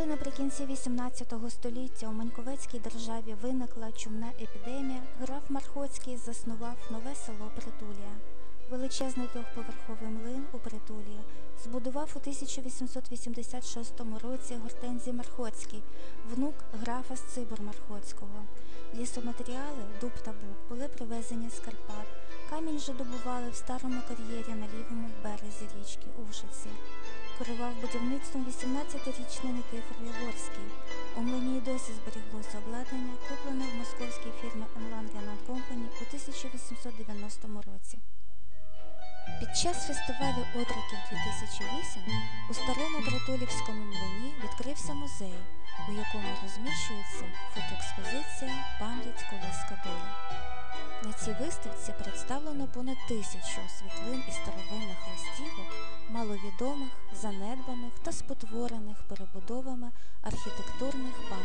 Коли наприкінці XVIII століття у Маньковецькій державі виникла чумна епідемія, граф Мархоцький заснував нове село Притулія. Величезний трьохповерховий млин у Притулії збудував у 1886 році Гортензій Мархоцький, внук графа Сцибур Мархоцького. Лісоматеріали, дуб та бук були привезені з Карпат. Камінь же добували в старому кар'єрі на лівому березі річки Ушиці. Керував будівництвом 18-річний Никифор Яворський. У млині й досі зберіглося обладнання, куплене в московській фірмі Enlangen Company у 1890 році. Під час фестивалю одриків 2008 у старому Братулівському млині відкрився музей, у якому розміщується фотоекспозиція Пам'ять колиска долі. На цій виставці представлено понад тисячу світлин і листівок, маловідомих, занедбаних та спотворених перебудовами архітектурних пам'яток